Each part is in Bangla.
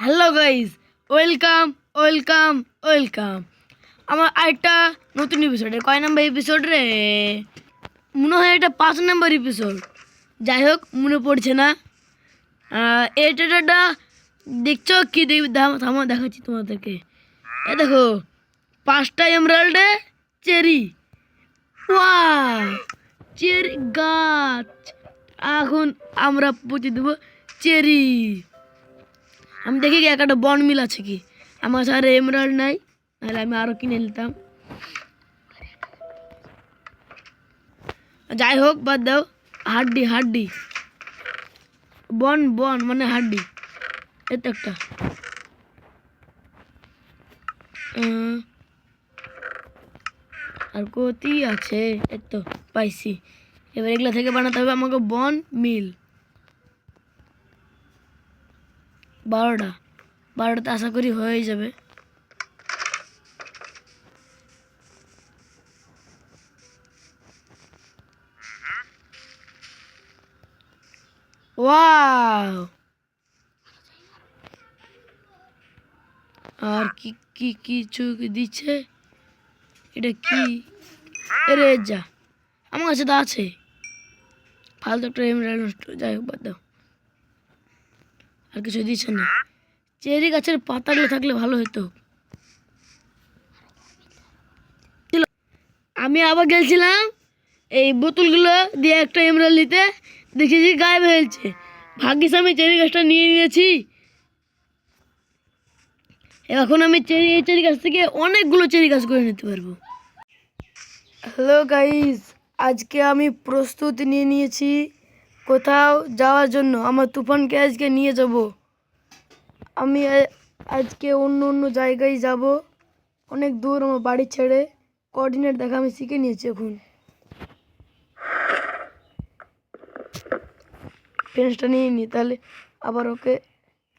Hello guys welcome welcome welcome. আমার আরেকটা নতুন এপিসোড কয় নাম্বার এপিসোড রে? মনে হয় এটা পাঁচ নাম্বার এপিসোড যাই হোক, মনে পড়ছে না। এটা দেখছ? কি দেখবি থামো দেখাচ্ছি তোমাদেরকে। এ দেখো, পাঁচটা এমরাল্ডে চেরি। চেরি গাছ। এখন আমরা পুঁতে দেবো চেরি। আমি দেখি কি একটা বন মিল আছে কি? আমার সাথে এমরাল্ড নাই, নাহলে আমি আরও কিনে নিতাম। যাই হোক, বাদ দাও, হাড্ডি হাড্ডি। বন বন মানে হাড্ডি। এই তো একটা। আর কতি আছে, এই তো, পাইছি। এবার এগুলা থেকে বানাতে হবে আমাকে বন, মিল। বারোটা। বারোটাতে আশা করি হয়ে যাবে। ওয়াও! আর কি কি কিছু দিচ্ছে? এটা কি? এরে যা। আমার কাছে তো আছে। ফালতু একটা এমরাইল যাই হোক, বাদ দাও। আর কিছু দিচ্ছে না। চেরি গাছের পাতাগুলো থাকলে ভালো হতো আমি আবার গেছিলাম, এই বোতলগুলো দিয়ে একটা এমরাল নিতে দেখেছি গায়েব হয়েছে ভাগ্যিস আমি চেরি গাছটা নিয়ে নিয়েছি। এখন আমি চেরি, এই চেরি গাছ থেকে অনেকগুলো চেরি গাছ করে নিতে পারব। হ্যালো গাইস, আজকে আমি প্রস্তুতি নিয়ে নিয়েছি। কোথাও যাওয়ার জন্য আমার তুফানকে আজকে নিয়ে যাব। আমি আজকে অন্য অন্য জায়গায় যাব। অনেক দূর আমার বাড়ি ছেড়ে কোঅর্ডিনেট দেখা আমি শিখে নিয়েছি এখন। পেন্সটা নিয়ে নি, তাহলে আবার ওকে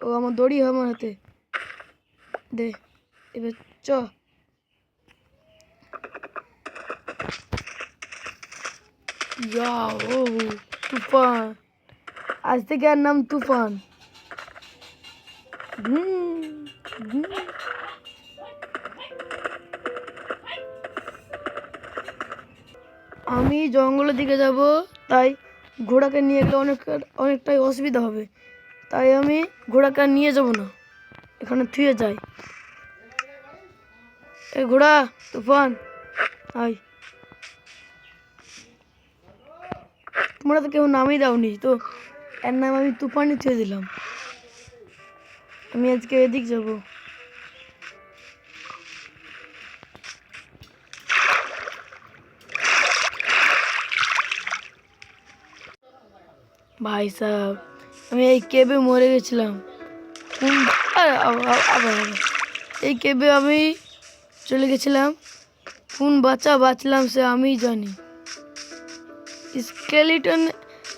ও আমার দড়ি হয় আমার হাতে। দে, এবার চ। যাও। তুফান। আজ থেকে আর নাম তুফান। আমি জঙ্গলের দিকে যাব, তাই ঘোড়াকে নিয়ে গেলে অনেক অনেকটাই অসুবিধা হবে। তাই আমি ঘোড়াকে নিয়ে যাব না। এখানে থুয়ে যাই। এ ঘোড়া, তুফান, আয়। তোমরা তো কেউ নামই দাওনি, তো এর নাম আমি তুফানি থুয়ে দিলাম। আমি আজকে এদিক যাব। ভাই সাহেব, আমি এই কেবে মরে গেছিলাম। এই কেবে আমি চলে গেছিলাম। কোন বাচ্চা বাঁচলাম সে আমিই জানি। স্কেলিটন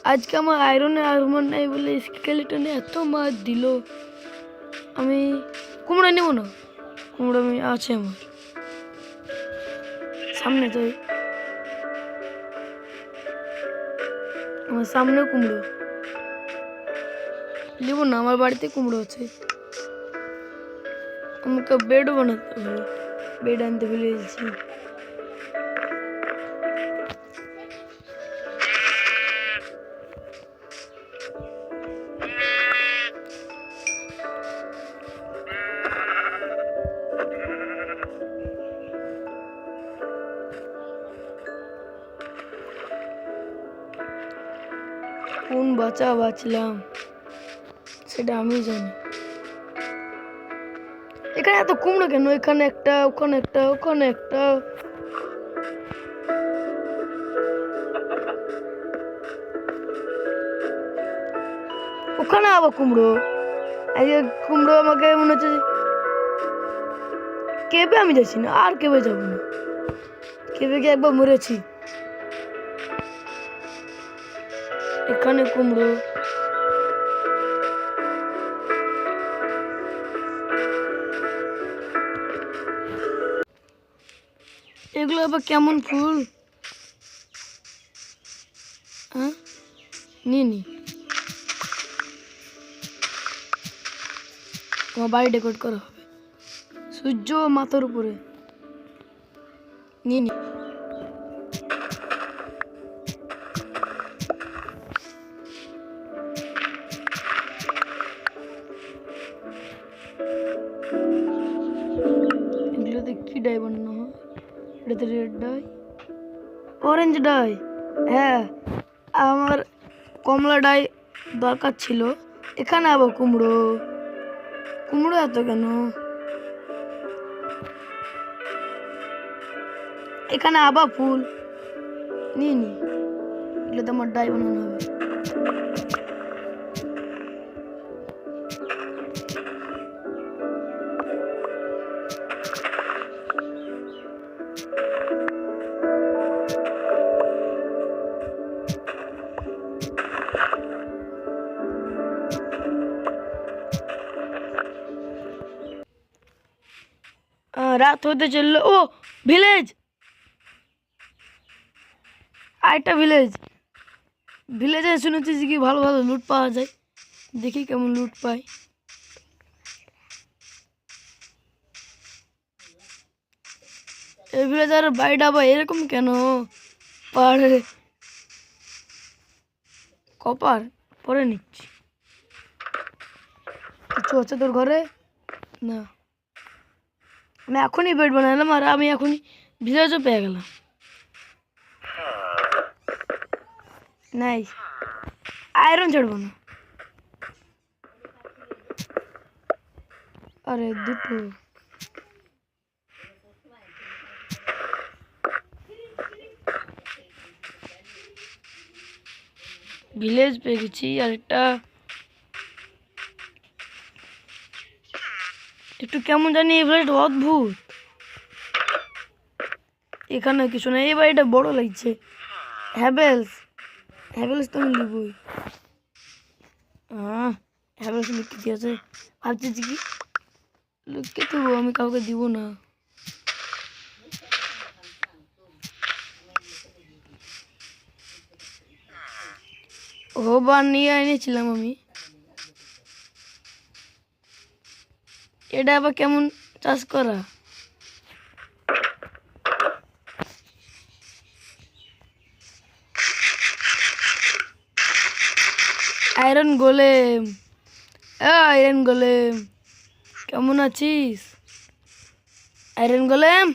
আজকে আমার আয়রনে আর্মর নাই বলে স্কেলিটনে এত মার দিল। আমি কুমড়া নেব না। কুমড়ো আমি, আছে আমার। সামনে তো আমার সামনে কুমড়ো। নেব না, আমার বাড়িতে কুমড়ো আছে। আমাকে বেডও বানাতে হবে। বেড আনতে ভুলে গেছি। কোন বাচ্চা বাঁচলাম, সেটা আমি জানি। এখানে এত কুমড়ো কেন? এখানে একটা, ওখানে একটা ওখানে একটা। ওখানে আবার কুমড়ো? কুমড়ো আমাকে মনে হচ্ছে কেবে আমি যাচ্ছি না, আর কেবে যাব না? কেবে গিয়ে একবার মরেছি? এখানে কুমড়ো। এগুলো আবার কেমন ফুল? হ্যাঁ? নি তোমার বাড়ি ডেকোরেট করা হবে। সূর্য মাথার উপরে। নিয়ে নি। অরেঞ্জ ডাই হ্যাঁ আমার কমলা ডাই দরকার ছিল। এখানে আবার কুমড়ো। কুমড়ো এত কেন? এখানে আবার ফুল। নিয়ে নি। এগুলোতে আমার ডাই বানানো হবে। রাত হতে চলল। ও ভিলেজ আরেকটা ভিলেজ ভিলেজে শুনেছি যে কি ভালো ভালো লুট পাওয়া যায়। দেখি কেমন লুট পাই এই ভিলেজের বাড়িটা আবার এরকম কেন? পাহাড়ে কপার পরে নিচ্ছি। কিছু আছে তোর ঘরে? না। আমি এখনই বেড বানালাম আর আমি এখনই ভিলেজও পেয়ে গেলাম। নাই আয়রন চড়বো না। আরে, দুটো। ভিলেজ পেয়ে গেছি আর একটা একটু কেমন জানি এই বাড়িটা অদ্ভুত। এখানে কিছু না এই বাড়িটা বড় লাগছে। হ্যাভেলস হ্যাভেলস তো আমি নিবই। হ্যাঁ হ্যাভেলস লিখতে দিয়েছে ভাবছি যে কি লিখতে দেবো আমি কাউকে দিব না। ও বার নিয়ে এনেছিলাম আমি। এটা আবার কেমন চাষ করা? আয়রন গোলেম আয়রন গোলেম কেমন আছিস? আয়রন গোলেম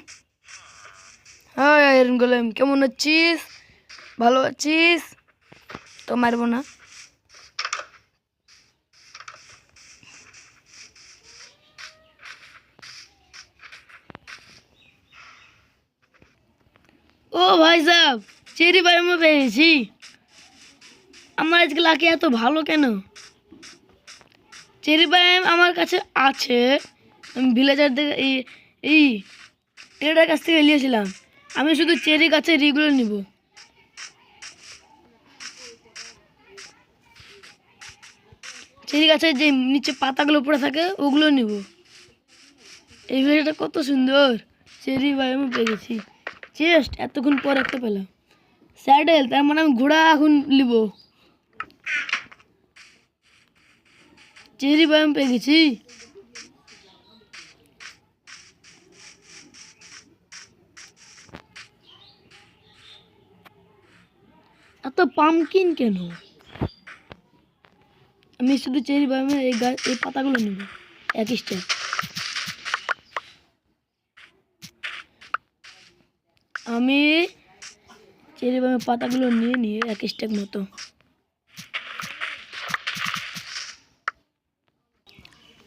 হ্যাঁ আয়রন গোলেম কেমন আছিস? ভালো আছিস? তো মারবো না ও ভাই সাহেব চেরি ভাই আমি পেয়েছি আমার আজকে লাকি এত ভালো কেন চেরি ভাই আমার কাছে আছে আমি ভিলেজার থেকে এই এই এটার কাছ থেকে নিয়েছিলাম আমি শুধু চেরি গাছের রিগুলো নিব চেরি গাছের যে নিচে পাতাগুলো পড়ে থাকে ওগুলো নিব এই ভিলেজটা কত সুন্দর চেরি ভাই আমি পেয়ে গেছি চেস্ট এতক্ষণ পর একটা পেলাম। স্যাডেল, তার মানে আমি ঘোড়া এখন নিব। চেরি ব্যায়াম পেয়ে গেছি। এত পামকিন কেন? আমি শুধু চেরি ব্যায়ামে এই গাছ এই পাতাগুলো নেব। এক স্টেপ আমি চেরি ব্যায়ামের পাতাগুলো নিয়ে নিয়ে এক স্টেপ মতো।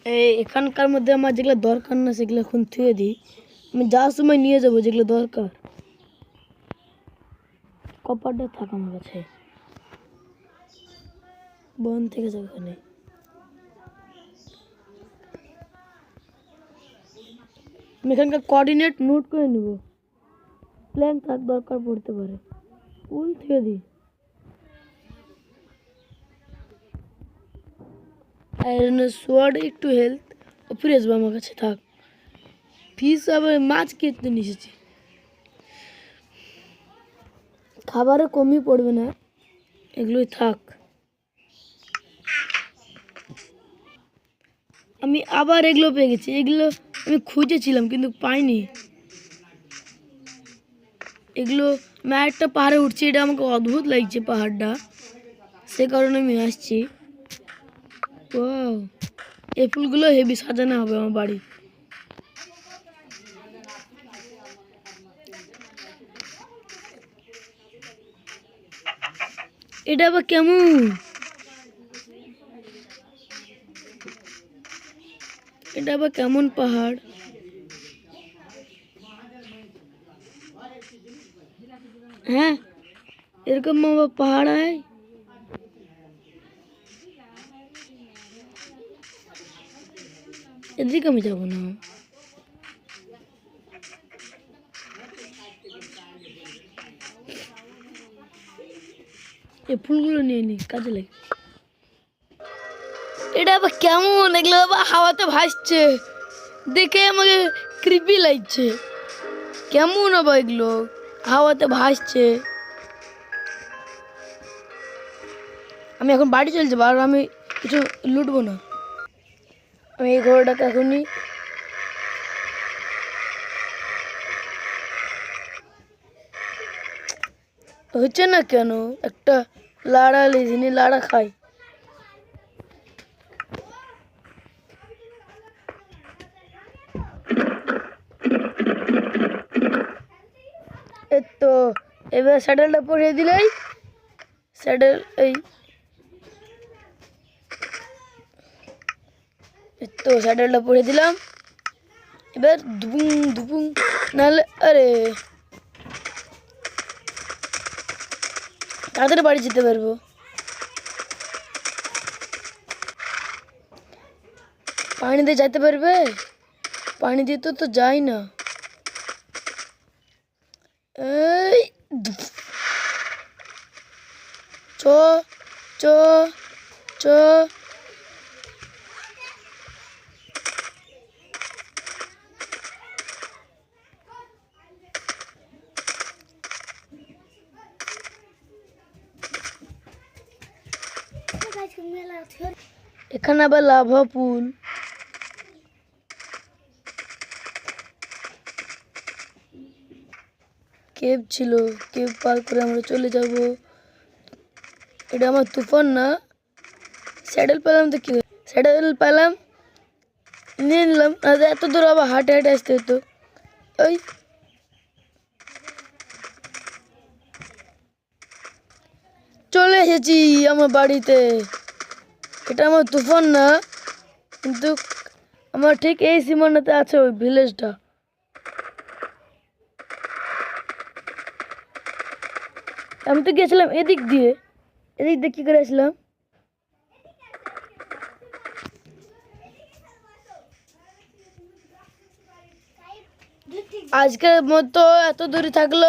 এই এখানকার মধ্যে আমার যেগুলো দরকার না, সেগুলো এখন থুয়ে দিই। আমি যাওয়ার সময় নিয়ে যাব যেগুলো দরকার। কপারটা থাক আমার কাছে। বন থেকে যাবে ওখানে। আমি এখানকার কোঅর্ডিনেট নোট করে নেব। প্ল্যান থাক দরকার পড়তে পারে। উল থুয়ে দিই। আয়রনের সোয়ার্ড একটু হেলথ ও ফিরে আসব আমার কাছে থাক। ফিস আবার মাছ কিনতে নিয়ে এসেছি। খাবারও কমই পড়বে না। এগুলোই থাক। আমি আবার এগুলো পেয়ে গেছি। এগুলো আমি খুঁজেছিলাম কিন্তু পাইনি। এগুলো আমি একটা পাহাড়ে উঠছি, এটা আমাকে অদ্ভুত লাগছে পাহাড়টা। সে কারণে আমি আসছি। ও এই ফুলগুলো হেভি সাজানো হবে আমার বাড়ি। এটা আবার কেমন? এটা আবার কেমন পাহাড়? হ্যাঁ এরকম আবার পাহাড় হয় এদিকে আমি যাব না এই ফুলগুলো নিয়ে নি কাজে লাগে এটা আবার কেমন এগুলো আবার হাওয়াতে ভাসছে দেখে আমাকে কৃপি লাগছে কেমন আবার এগুলো হাওয়াতে ভাসছে। আমি এখন বাড়ি চলছে আর আমি কিছু লুটবো না। আমি এই ঘোড়াটাকে এখনই হচ্ছে না কেন? একটা লাড়া লিজিনি, লাড়া খাই এই তো এবার স্যাডেলটা পরিয়ে দিলেই স্যাডেল এই তো স্যাডেলটা পরিয়ে দিলাম। এবার দুপুং দুপুং, নাহলে আরে তাড়াতাড়ি বাড়ি যেতে পারব। পানি দিয়ে যেতে পারবে? পানি দিয়ে তো তো যাই না এই ধুপ। চ চ চ। এখানে আবার লাভা পুল কেব ছিল কেব পার করে আমরা চলে যাব। এটা আমার তুফান না। স্যাডেল পেলাম তো কি স্যাডেল পেলাম, নিয়ে নিলাম। এত দূর আবার হাঁটে হাঁটে আসতে হতো। ওই। চলে এসেছি আমার বাড়িতে। এটা আমার তুফান না, কিন্তু আমার ঠিক এই সীমানাতে আছে ওই ভিলেজটা। আমি তো গেছিলাম এদিক দিয়ে। এদিক দিয়ে কী করে আসলাম আজকের মতো এত দূরে থাকল।